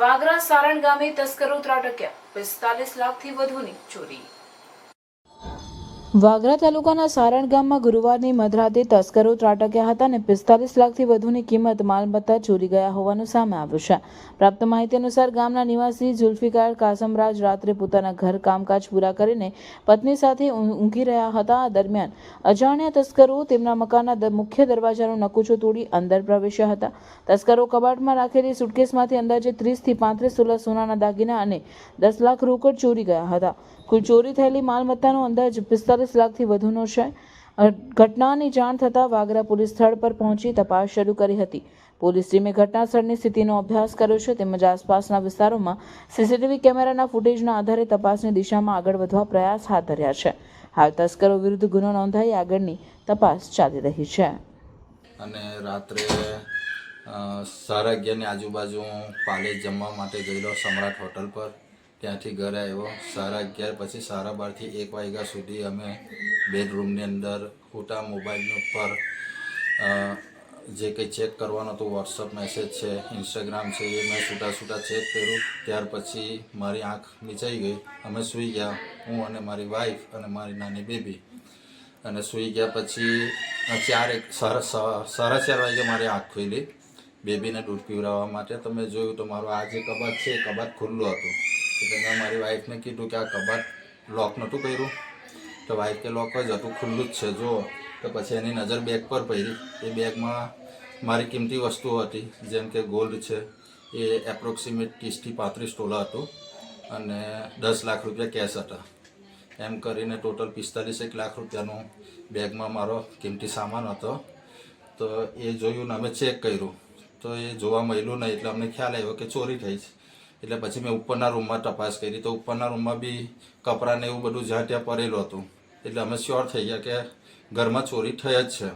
વાગરા સારણ ગામે તસ્કરો ત્રાટક્યા. પિસ્તાલીસ લાખથી વધુની ચોરી. વાગરા તાલુકાના સારણ ગામમાં ગુરુવારની મધરાતે તસ્કરો ત્રાટક્યા હતા અને પિસ્તાલીસ લાખથી વધુની કિંમત માલમત્તા ચોરી ગયા હોવાનું સામે આવ્યું છે. પ્રાપ્ત માહિતી અનુસાર ગામના નિવાસી ઝુલ્ફિકાર કાસમરાજ રાત્રે પોતાના ઘર કામકાજ પૂરા કરીને પત્ની સાથે ઊંઘી રહ્યા હતા. દરમિયાન અજાણ્યા તસ્કરો તેમના મકાનના મુખ્ય દરવાજાનો નકુચો તોડી અંદર પ્રવેશ્યા હતા. તસ્કરો કબાટમાં રાખેલી સુટકેસમાંથી અંદાજે ત્રીસથી પાંત્રીસ તોલા સોનાના દાગીના અને દસ લાખ રોકડ ચોરી ગયા હતા. કુલ ચોરી થયેલી માલમત્તાનો અંદાજ પિસ્તાલીસ લાખથી વધુનો છે. ઘટનાની જાણ થતાં વાગરા પોલીસ સ્થળ પર પહોંચી તપાસ શરૂ કરી હતી. પોલીસ ટીમે ઘટના સ્થળની સ્થિતિનો અભ્યાસ કર્યો છે તેમજ આસપાસના વિસ્તારોમાં સીસીટીવી કેમેરાના ફૂટેજના આધારે તપાસની દિશામાં આગળ વધવા પ્રયાસ હાથ ધર્યા છે. હાલ તસ્કરો વિરુદ્ધ ગુનો નોંધાઈ આગળની તપાસ ચાલી રહી છે. અને રાત્રે સારા અગિયારની આજુબાજુ હું પાલેજ જમવા માટે ગયેલો, સમ્રાટ હોટલ પર. ત્યાંથી ઘરે આવ્યો. સારા અગિયાર પછી સારા બારથી એક વાગ્યા સુધી અમે બેડરૂમની અંદર ખોટા મોબાઈલ ઉપર જે કંઈ ચેક કરવાનું હતું, વોટ્સઅપ મેસેજ છે, ઇન્સ્ટાગ્રામ છે, એ મેં છૂટા છૂટા ચેક કર્યું. ત્યાર પછી મારી આંખ નીચાઈ ગઈ. અમે સૂઈ ગયા, હું અને મારી વાઈફ અને મારી નાની બેબી અને સૂઈ ગયા પછી ચાર એક સાડા સાડા ચાર વાગે મારી આંખ ખુલી. બેબીને દૂધ પીવડાવવા માટે તો મેં જોયું તો મારું આ જે કબાટ છે, એ કબાટ ખુલ્લું હતું. એટલે મેં મારી વાઈફને કીધું કે આ કબાટ લોક નહોતું કર્યું. તો વાઈફ કે લોક જ હતું ખુલ્લું જ છે જો તો પછી એની નજર બેગ પર પડી. એ બેગમાં મારી કિંમતી વસ્તુઓ હતી, જેમ કે ગોલ્ડ છે, એ એપ્રોક્સિમેટ ત્રીસથી પાંત્રીસ ટોલા હતું, અને દસ લાખ રૂપિયા કેશ હતા. એમ કરીને ટોટલ પિસ્તાલીસ એક લાખ રૂપિયાનો બેગમાં મારો કિંમતી સામાન હતો. તો એ જોયું ને અમે ચેક કર્યું. તો એ જોવા મળ્યું નહીં, એટલે અમને ખ્યાલ આવ્યો કે ચોરી થઈ છે. એટલે પછી મેં ઉપરના રૂમમાં તપાસ કરી. તો ઉપરના રૂમમાં બી કપડાં ને એવું બધું જ્યાં ત્યાં પડેલું હતું. એટલે અમે શ્યોર થઈ ગયા કે ઘરમાં ચોરી થઈ જ છે.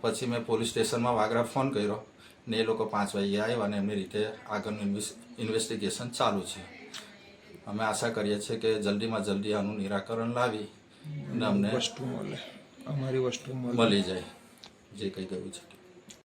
પછી મેં પોલીસ સ્ટેશનમાં વાગરા ફોન કર્યો ને એ લોકો પાંચ વાગે આવ્યા અને એમની રીતે આગળનું ઇન્વેસ્ટિગેશન ચાલુ છે. અમે આશા કરીએ છીએ કે જલ્દીમાં જલ્દી આનું નિરાકરણ લાવી અને અમને વસ્તુ મળે. અમારી વસ્તુ મળી. જાય. જે કંઈ ગયું છે.